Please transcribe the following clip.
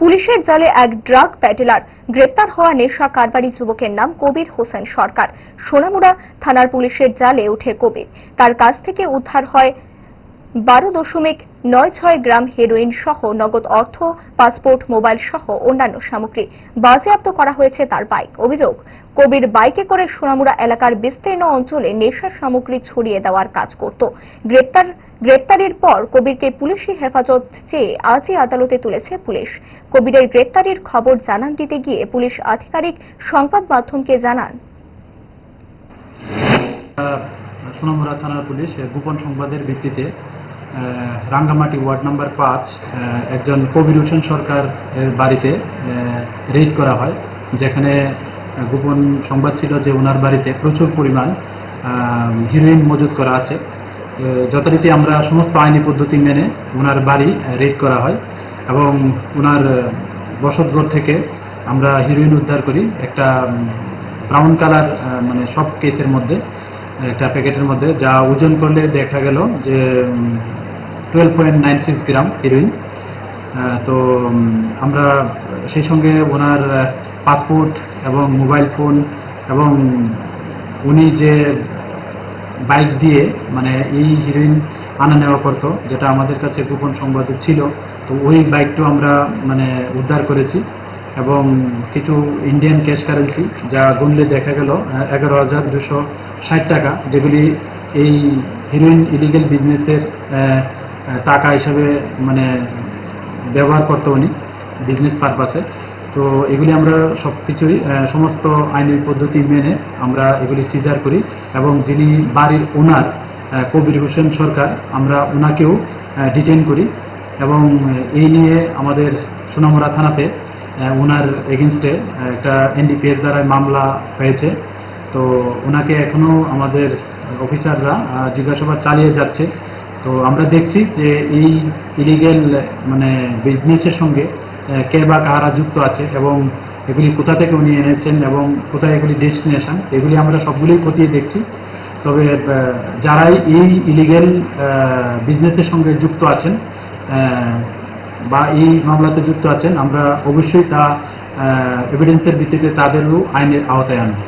পুলিশের জালে এক ড্রাগ প্যাডেলার গ্রেপ্তার হওয়া নেশা কারবারি যুবকের নাম কবির হোসেন সরকার। সোনামুড়া থানার পুলিশের জালে উঠে কবির। তার কাছ থেকে উদ্ধার হয় বারো দশমিক নয় ছয় গ্রাম হেরোইন সহ নগদ অর্থ পাসপোর্ট মোবাইল সহ অন্যান্য সামগ্রী বাজেয়াপ্ত করা হয়েছে তার বাইক অভিযোগ, কবির বাইকে করে সোনামুড়া এলাকার বিস্তীর্ণ অঞ্চলে নেশার সামগ্রী ছড়িয়ে দেওয়ার কাজ করত। গ্রেপ্তার, গ্রেপ্তারের পর কবিরকে পুলিশি হেফাজত চেয়ে আজই আদালতে তুলেছে পুলিশ। কবিরের গ্রেপ্তারির খবর জানান দিতে গিয়ে পুলিশ আধিকারিক সংবাদ মাধ্যমকে জানান। সোনামুড়া থানার পুলিশ গোপন সংবাদের ভিত্তিতে রাঙ্গামাটি ওয়ার্ড নাম্বার পাঁচ একজন কবির হোসেন সরকার বাড়িতে রেড করা হয়, যেখানে গোপন সংবাদ ছিল যে ওনার বাড়িতে প্রচুর পরিমাণ হিরোইন মজুত করা আছে। যথারীতি আমরা সমস্ত আইনি পদ্ধতি মেনে ওনার বাড়ি রেড করা হয় এবং ওনার বসতঘর থেকে আমরা হিরোইন উদ্ধার করি। একটা ব্রাউন কালার মানে সব কেসের মধ্যে। একটা প্যাকেটের মধ্যে, যা ওজন করলে দেখা গেল যে twelve point nine six gram heroin তো আমরা সেই সঙ্গে ওনার পাসপোর্ট এবং মোবাইল ফোন এবং উনি যে বাইক দিয়ে মানে এই হিরোইন আনা নেওয়া করতো, যেটা আমাদের কাছে গোপন সংবাদে ছিল, তো ওই বাইকটাও আমরা মানে উদ্ধার করেছি। এবং কিছু ইন্ডিয়ান ক্যাশ কারেন্সি যা গুনলে দেখা গেল এগারো হাজার দুশো ষাট টাকা, যেগুলি এই হিরোইন ইলিগেল বিজনেসের টাকা হিসাবে মানে ব্যবহার করতো উনি বিজনেস পারপাসে তো এগুলি আমরা সব কিছুই সমস্ত আইনি পদ্ধতি মেনে আমরা এগুলি সিজার করি এবং যিনি বাড়ির ওনার কবির হোসেন সরকার, আমরা ওনাকেও ডিটেন করি। এবং এই নিয়ে আমাদের সোনামুড়া থানাতে ওনার এগেনস্টে একটা এনডিপিএস দ্বারা মামলা হয়েছে। তো ওনাকে এখনও আমাদের অফিসাররা জিজ্ঞাসাবাদ চালিয়ে যাচ্ছে। তো আমরা দেখছি যে এই ইলিগেল মানে বিজনেসের সঙ্গে কে বা কারা যুক্ত আছে এবং এগুলি কোথা থেকে উনি এনেছেন এবং কোথায় এগুলি ডেস্টিনেশন এগুলি আমরা সবগুলোই খতিয়ে দেখছি। তবে যারাই এই ইলিগেল বিজনেসের সঙ্গে যুক্ত আছেন বা এই মামলাতে যুক্ত আছেন আমরা অবশ্যই তা এভিডেন্সের ভিত্তিতে তাদেরও আইনের আওতায় আনব।